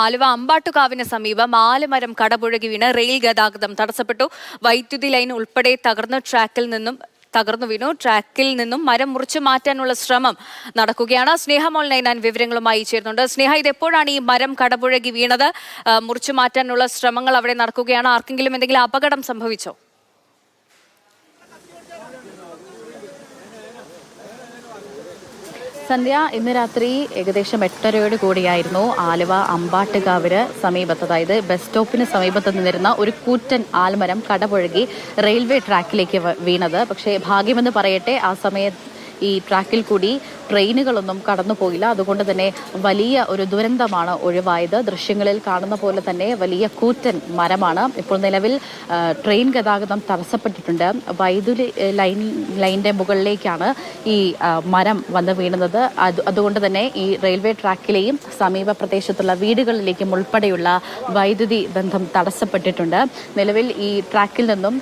ആലുവ അമ്പാട്ടുകാവിന് സമീപം ആലുമരം കടപുഴകി വീണ് റെയിൽ ഗതാഗതം തടസ്സപ്പെട്ടു. വൈദ്യുതി ലൈൻ ഉൾപ്പെടെ തകർന്ന. ട്രാക്കിൽ നിന്നും തകർന്നു വീണു. ട്രാക്കിൽ നിന്നും മരം മുറിച്ചു മാറ്റാനുള്ള ശ്രമം നടക്കുകയാണ്. സ്നേഹമോൾ നൈനാൻ വിവരങ്ങളുമായി ചേരുന്നുണ്ട്. സ്നേഹ ഇത് എപ്പോഴാണ് ഈ മരം കടപുഴകി വീണത്? മുറിച്ചു മാറ്റാനുള്ള ശ്രമങ്ങൾ അവിടെ നടക്കുകയാണ്. ആർക്കെങ്കിലും എന്തെങ്കിലും അപകടം സംഭവിച്ചോ? സന്ധ്യ ഇന്ന് രാത്രി ഏകദേശം എട്ടരയോട് കൂടിയായിരുന്നു ആലുവ അമ്പാട്ടുകാവിന് സമീപത്ത്. അതായത് ബസ് സ്റ്റോപ്പിന് സമീപത്ത് നിന്നിരുന്ന ഒരു കൂറ്റൻ ആൽമരം കടപുഴകി റെയിൽവേ ട്രാക്കിലേക്ക് വീണത്. പക്ഷേ ഭാഗ്യമെന്ന് പറയട്ടെ ആ സമയത്ത് ഈ ട്രാക്കിൽ കൂടി ട്രെയിനുകളൊന്നും കടന്നു പോയില്ല അതുകൊണ്ട് തന്നെ വലിയ ഒരു ദുരന്തമാണ് ഒഴിവായത്. ദൃശ്യങ്ങളിൽ കാണുന്ന പോലെ തന്നെ വലിയ കൂറ്റൻ മരമാണ്. ഇപ്പോൾ നിലവിൽ ട്രെയിൻ ഗതാഗതം തടസ്സപ്പെട്ടിട്ടുണ്ട്. വൈദ്യുതി ലൈൻ ലൈന്റെ മുകളിലേക്കാണ് ഈ മരം വന്ന് വീണത് അത് അതുകൊണ്ട് തന്നെ ഈ റെയിൽവേ ട്രാക്കിലെയും സമീപ പ്രദേശത്തുള്ള വീടുകളിലേക്കും ഉൾപ്പെടെയുള്ള വൈദ്യുതി ബന്ധം തടസ്സപ്പെട്ടിട്ടുണ്ട്. നിലവിൽ ഈ ട്രാക്കിൽ നിന്നും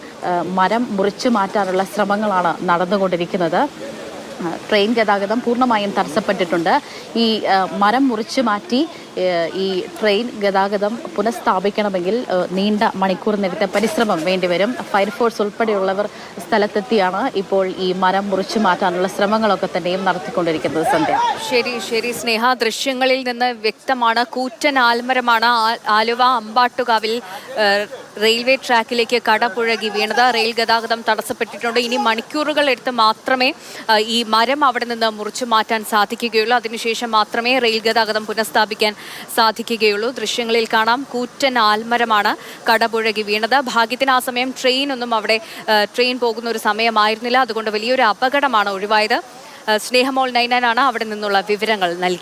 മരം മുറിച്ചു മാറ്റാനുള്ള ശ്രമങ്ങളാണ് നടന്നുകൊണ്ടിരിക്കുന്നത്. ട്രെയിൻ ഗതാഗതം പൂർണമായും തടസ്സപ്പെട്ടിട്ടുണ്ട്. ഈ മരം മുറിച്ചു മാറ്റി ഈ ട്രെയിൻ ഗതാഗതം പുനഃസ്ഥാപിക്കണമെങ്കിൽ നീണ്ട മണിക്കൂർ നേരത്തെ പരിശ്രമം വേണ്ടിവരും ഫയർഫോഴ്സ് ഉൾപ്പെടെയുള്ളവർ സ്ഥലത്തെത്തിയാണ് ഇപ്പോൾ ഈ മരം മുറിച്ചു മാറ്റാനുള്ള ശ്രമങ്ങളൊക്കെ തന്നെയും നടത്തിക്കൊണ്ടിരിക്കുന്നത് സന്ധ്യ. ശരി ശരി സ്നേഹ. ദൃശ്യങ്ങളിൽ നിന്ന് വ്യക്തമാണ്. കൂറ്റൻ ആൽമരമാണ് ആലുവ അമ്പാട്ടുകാവിൽ റെയിൽവേ ട്രാക്കിലേക്ക് കടപുഴകി വീണത്. റെയിൽ ഗതാഗതം തടസ്സപ്പെട്ടിട്ടുണ്ട്. ഇനി മണിക്കൂറുകൾ എടുത്ത് മാത്രമേ ഈ മരം അവിടെ നിന്ന് മുറിച്ചു മാറ്റാൻ സാധിക്കുകയുള്ളൂ. അതിനുശേഷം മാത്രമേ റെയിൽ ഗതാഗതം പുനഃസ്ഥാപിക്കാൻ സാധിക്കുകയുള്ളൂ. ദൃശ്യങ്ങളിൽ കാണാം കൂറ്റൻ ആൽമരമാണ് കടപുഴകി വീണത്. ഭാഗ്യത്തിന് ആ സമയം ട്രെയിൻ ഒന്നും അവിടെ ട്രെയിൻ പോകുന്ന ഒരു സമയമായിരുന്നില്ല. അതുകൊണ്ട് വലിയൊരു അപകടമാണ് ഒഴിവായത്. സ്നേഹമോൾ നൈനാനാണ് അവിടെ നിന്നുള്ള വിവരങ്ങൾ നൽകിയത്.